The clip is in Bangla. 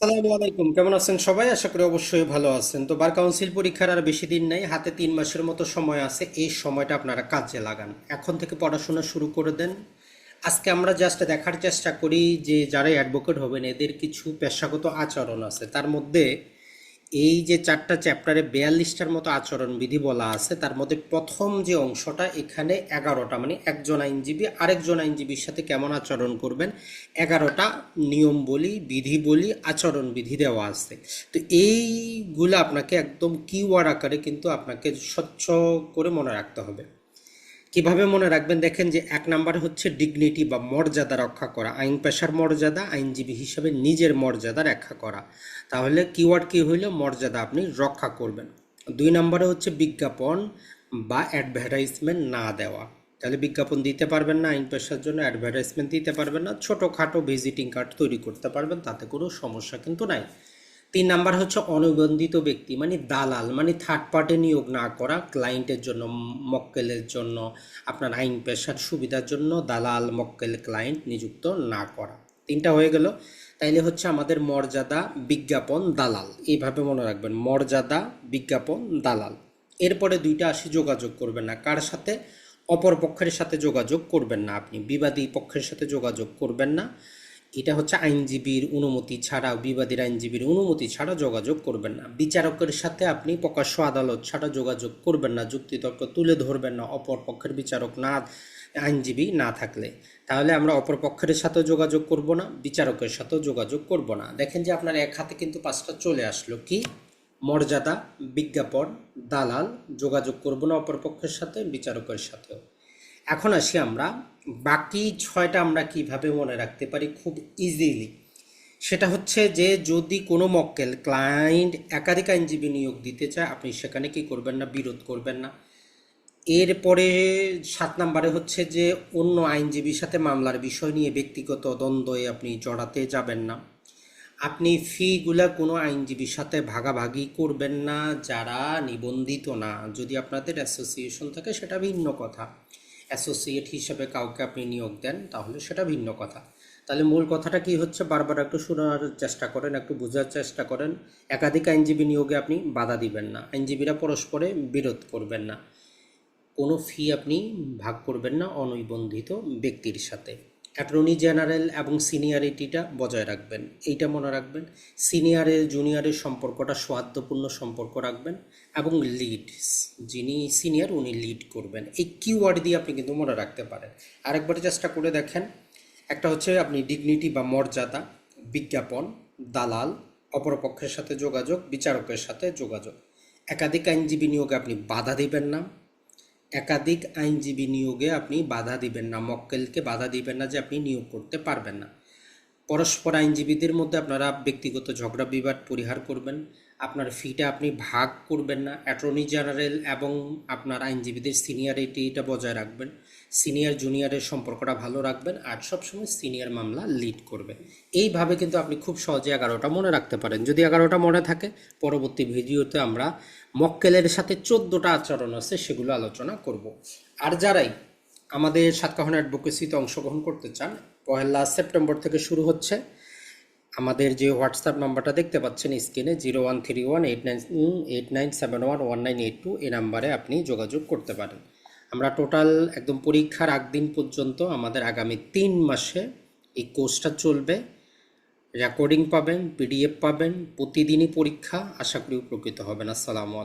সালামু আলাইকুম। কেমন আছেন সবাই? আশা করি অবশ্যই ভালো আছেন। তো বার কাউন্সিল পরীক্ষার আর বেশি দিন নেই। হাতে তিন মাসের মতো সময় আছে। এই সময়টা আপনারা কাজে লাগান। এখন থেকে পড়াশোনা শুরু করে দেন। আজকে আমরা জাস্ট দেখার চেষ্টা করি যে যারা অ্যাডভোকেট হবেন, এদের কিছু পেশাগত আচরণ আছে। তার মধ্যে এই যে চারটা চ্যাপ্টারে বিয়াল্লিশটার মতো আচরণবিধি বলা আছে, তার মধ্যে প্রথম যে অংশটা, এখানে এগারোটা মানে একজন আইনজীবী আরেকজন আইনজীবীর সাথে কেমন আচরণ করবেন, এগারোটা নিয়ম বলি, বিধি বলি, আচরণ বিধি দেওয়া আছে। তো এইগুলো আপনাকে একদম কিওয়ার্ড আকারে কিন্তু আপনাকে স্বচ্ছ করে মনে রাখতে হবে। কীভাবে মনে রাখবেন? দেখেন যে এক নম্বরে হচ্ছে ডিগনিটি বা মর্যাদা রক্ষা করা। আইন পেশার মর্যাদা, আইনজীবী হিসাবে নিজের মর্যাদা রক্ষা করা। তাহলে কিওয়ার্ড কি হইল? মর্যাদা আপনি রক্ষা করবেন। দুই নম্বরে হচ্ছে বিজ্ঞাপন বা অ্যাডভার্টাইজমেন্ট না দেওয়া। তাহলে বিজ্ঞাপন দিতে পারবেন না, আইন পেশার জন্য অ্যাডভার্টাইজমেন্ট দিতে পারবেন না। ছোটোখাটো ভিজিটিং কার্ড তৈরি করতে পারবেন, তাতে কোনো সমস্যা কিন্তু নাই। তিন নাম্বার হচ্ছে অনুবন্ধিত ব্যক্তি মানে দালাল মানে থার্ড পার্টি নিয়োগ না করা ক্লায়েন্টের জন্য, মক্কেলের জন্য, আপনার আইন পেশার সুবিধার জন্য দালাল, মক্কেল ক্লায়েন্ট নিযুক্ত না করা। তিনটা হয়ে গেল। তাইলে হচ্ছে আমাদের মর্যাদা, বিজ্ঞাপন, দালাল, এইভাবে মনে রাখবেন, মর্যাদা, বিজ্ঞাপন, দালাল। এরপরে দুইটা আসি যোগাযোগ করবেন না, কার সাথে? অপর পক্ষের সাথে যোগাযোগ করবেন না আপনি, বিবাদী পক্ষের সাথে যোগাযোগ করবেন না। এটা হচ্ছে আইনজীবীর অনুমতি ছাড়া বিবাদীর আইনজীবীর অনুমতি ছাড়া যোগাযোগ করবেন না। বিচারকের সাথে আপনি প্রকাশ্য আদালত ছাড়া যোগাযোগ করবেন না, যুক্তিতর্ক তুলে ধরবেন না, অপর পক্ষের বিচারক না, আইনজীবী না থাকলে। তাহলে আমরা অপর পক্ষের সাথেও যোগাযোগ করব না, বিচারকের সাথেও যোগাযোগ করব না। দেখেন যে আপনার এক হাতে কিন্তু পাঁচটা চলে আসলো। কি? মর্যাদা, বিজ্ঞাপন, দালাল, যোগাযোগ করব না অপর পক্ষের সাথে, বিচারকের সাথেও। এখন আসি আমরা। বাকি ছয়টা আমরা কীভাবে মনে রাখতে পারি খুব ইজিলি সেটা হচ্ছে যে, যদি কোনো মক্কেল ক্লায়েন্ট একাধিক আইনজীবী নিয়োগ দিতে চায়, আপনি সেখানে কি করবেন না, বিরোধ করবেন না। এরপরে সাত নম্বরে হচ্ছে যে, অন্য আইনজীবীর সাথে মামলার বিষয় নিয়ে ব্যক্তিগত দ্বন্দ্বে আপনি জড়াতে যাবেন না। আপনি ফিগুলা কোনো আইনজীবীর সাথে ভাগাভাগি করবেন না, যারা নিবন্ধিত না। যদি আপনাদের অ্যাসোসিয়েশন থাকে, সেটা ভিন্ন কথা। অ্যাসোসিয়েট হিসেবে কাউকে আপনি নিয়োগ দেন, তাহলে সেটা ভিন্ন কথা। তাহলে মূল কথাটা কি হচ্ছে? বারবার একটু শোনার চেষ্টা করেন, একটু বোঝার চেষ্টা করেন। একাধিক আইনজীবী নিয়োগে আপনি বাধা দিবেন না। আইনজীবীরা পরস্পরে বিরোধ করবেন না। কোনো ফি আপনি ভাগ করবেন না, অনৈবন্ধিত ব্যক্তির সাথে। অ্যাটর্নি জেনারেল এবং সিনিয়রিটিটা বজায় রাখবেন। এইটা মনে রাখবেন। সিনিয়রের, জুনিয়রের সম্পর্কটা সৌহার্দ্যপূর্ণ সম্পর্ক রাখবেন এবং লিড যিনি সিনিয়র উনি লিড করবেন। এই কিওয়ার্ড দিয়ে আপনি কিন্তু মনে রাখতে পারেন। আরেকবার চেষ্টা করে দেখেন। একটা হচ্ছে আপনি ডিগনিটি বা মর্যাদা, বিজ্ঞাপন, দালাল, অপরপক্ষের সাথে যোগাযোগ, বিচারকের সাথে যোগাযোগ। একাধিক আইনজীবী নিয়োগে আপনি বাধা দিবেন না। একাধিক আইনজীবী নিয়োগে আপনি বাধা দিবেন না, মক্কেলকে বাধা দিবেন না যে আপনি নিয়োগ করতে পারবেন না। পরস্পর আইনজীবীদের মধ্যে আপনারা ব্যক্তিগত ঝগড়া বিবাদ পরিহার করবেন, আপনার ফিটা আপনি ভাগ করবেন না অ্যাটর্নি জেনারেল এবং আপনার আইনজীবীদের সিনিয়রিটিটা বজায় রাখবেন। সিনিয়র জুনিয়রের সম্পর্কটা ভালো রাখবেন আর সবসময় সিনিয়র মামলা লিড করবেন। এইভাবে কিন্তু আপনি খুব সহজে এগারোটা মনে রাখতে পারেন। যদি এগারোটা মনে থাকে, পরবর্তী ভিডিওতে আমরা মক্কেলের সাথে চোদ্দোটা আচরণ আছে, সেগুলো আলোচনা করব। আর যারাই আমাদের সাতকাহন অ্যাডভোকেসিতে অংশগ্রহণ করতে চান, পহেলা সেপ্টেম্বর থেকে শুরু হচ্ছে। আমাদের যে হোয়াটসঅ্যাপ নাম্বারটা দেখতে পাচ্ছেন স্ক্রিনে, zero one three one eight nine eight nine seven one one nine eight two, এই নাম্বারে আপনি যোগাযোগ করতে পারেন। আমরা টোটাল একদম পরীক্ষার আগদিন পর্যন্ত আমাদের আগামী তিন মাসে এই কোর্সটা চলবে। রেকর্ডিং পাবেন পিডিএফ পাবেন, প্রতিদিনই পরীক্ষা, আশা করি উপকৃত হবেন। আসসালামু আলাইকুম।